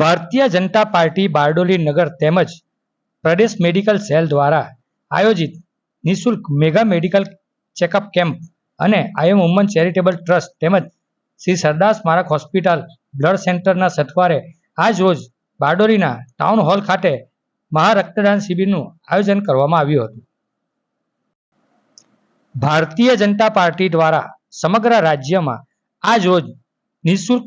Bharatiya Janata party Bardoli નગર તેમજ પ્રદેશ medical cell દ્વારા આયોજિત નિઃશુલ્ક મેગા મેડિકલ ચેકઅપ કેમ્પ અને આયમ વુમન ચેરિટેબલ ટ્રસ્ટ તેમજ શ્રી સરદાર સ્મારક હોસ્પિટલ બ્લડ સેન્ટરના સથવારે આજ રોજ બારડોલીના ટાઉન હોલ ખાતે મહા રક્તદાન શિબિરનું આયોજન કરવામાં આવ્યું હતું. ભારતીય જનતા પાર્ટી દ્વારા સમગ્ર રાજ્યમાં આજ રોજ નિઃશુલ્ક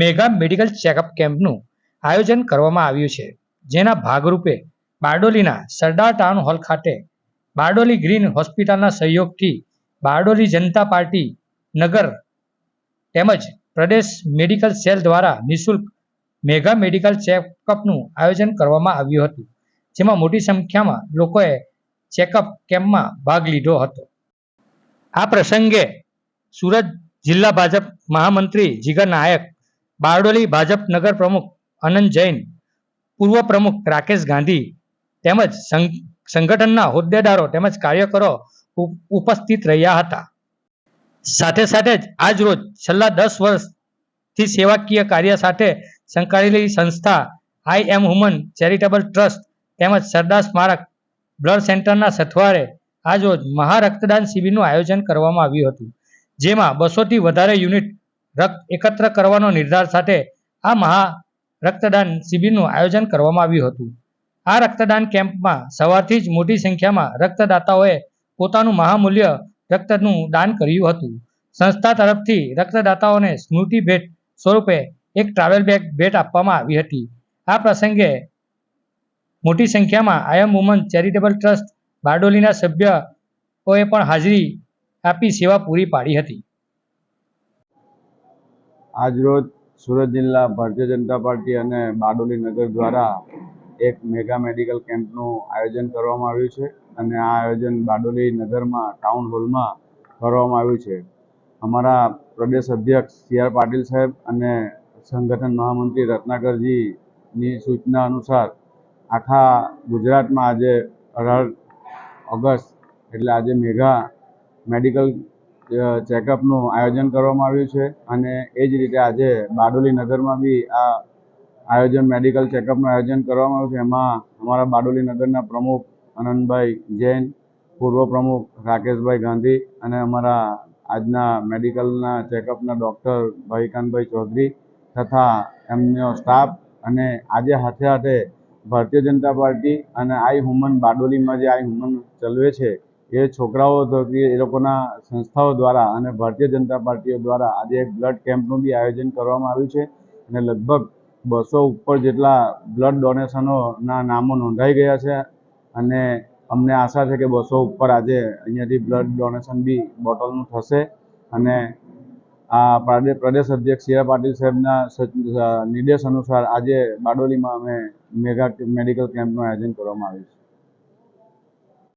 મેગા મેડિકલ ચેકઅપ કેમ્પનું આયોજન કરવામાં આવ્યું છે. જેના ભાગરૂપે બારડોલીના સરદાર ટાઉન હોલ ખાતે બારડોલી ગ્રીન હોસ્પિટલના સહયોગથી બારડોલી જનતા પાર્ટી નગર તેમજ પ્રદેશ મેડિકલ સેલ દ્વારા નિઃશુલ્ક મેગા મેડિકલ ચેકઅપનું આયોજન કરવામાં આવ્યું હતું. જેમાં મોટી સંખ્યામાં લોકોએ ચેકઅપ કેમ્પમાં ભાગ લીધો હતો. આ પ્રસંગે સુરત જિલ્લા ભાજપ મહામંત્રી જીગર નાયક, બારડોલી ભાજપ નગર પ્રમુખ આનંદ જૈન, પૂર્વ પ્રમુખ રાકેશ ગાંધી તેમજ સંગ- સંગઠનના હોદ્દેદારો તેમજ કાર્યકરો ઉપ- ઉપસ્થિત રહ્યા હતા. સાથે સાથે જ આજ રોજ છેલ્લા દસ વર્ષથી સેવાકીય કાર્ય સાથે સંકળાયેલી સંસ્થા I am human charitable trust તેમજ સરદાર સ્મારક બ્લડ સેન્ટરના સથવારે આજ રોજ મહા રક્તદાન શિબિરનું આયોજન કરવામાં આવ્યું હતું, જેમાં બસોથી વધારે યુનિટ રક્ત એકત્ર કરવાનો નિર્ધાર સાથે આ મહા રક્તદાન શિબિરનું આયોજન કરવામાં આવ્યું હતું. આ રક્તદાન કેમ્પમાં સવારથી જ મોટી સંખ્યામાં રક્તદાતાઓએ પોતાનું મહામૂલ્ય રક્તનું દાન કર્યું હતું. સંસ્થા તરફથી રક્તદાતાઓને સ્મૃતિ ભેટ સ્વરૂપે એક ટ્રાવેલ બેગ ભેટ આપવામાં આવી હતી. આ પ્રસંગે મોટી સંખ્યામાં I am woman charitable trust બારડોલીના સભ્યઓએ પણ હાજરી આપી સેવા પૂરી પાડી હતી. આજરોજ સુરત જિલ્લા ભારતીય જનતા પાર્ટી અને બારડોલી નગર દ્વારા એક મેગા મેડિકલ કેમ્પનું આયોજન કરવામાં આવ્યું છે અને આ આયોજન બારડોલી નગરમાં, ટાઉન હોલમાં કરવામાં આવ્યું છે. અમારા પ્રદેશ અધ્યક્ષ સી આર પાટીલ સાહેબ અને સંગઠન મહામંત્રી રત્નાકરજીની સૂચના અનુસાર આખા ગુજરાતમાં આજે અઢાર ઓગસ્ટ, એટલે આજે મેગા મેડિકલ ચેકઅપનું આયોજન કરવામાં આવ્યું છે અને એ જ રીતે આજે બારડોલી નગરમાં બી આ આયોજન મેડિકલ ચેકઅપનું આયોજન કરવામાં આવ્યું છે. એમાં અમારા બારડોલી નગરના પ્રમુખ આનંદભાઈ જૈન, પૂર્વ પ્રમુખ રાકેશભાઈ ગાંધી અને અમારા આજના મેડિકલના ચેકઅપના ડૉક્ટર ભાઈકાનભાઈ ચૌધરી તથા એમનો સ્ટાફ અને આજે હાથે હાથે ભારતીય જનતા પાર્ટી અને આઈ હુમન બારડોલીમાં જે આઈ હુમન ચલવે છે એ છોકરાઓ થકી એ લોકોના સંસ્થાઓ દ્વારા અને ભારતીય જનતા પાર્ટીઓ દ્વારા આજે એક બ્લડ કેમ્પનું બી આયોજન કરવામાં આવ્યું છે અને લગભગ બસો ઉપર જેટલા બ્લડ ડોનેશનોના નામો નોંધાઈ ગયા છે અને અમને આશા છે કે બસો ઉપર આજે અહીંયાથી બ્લડ ડોનેશન બી બોટલનું થશે અને આ પ્રદે- પ્રદેશ અધ્યક્ષ સી પાટીલ સાહેબના નિર્દેશ અનુસાર આજે બારડોલીમાં અમે મેગા, મેડિકલ કેમ્પનું આયોજન કરવામાં આવ્યું છે.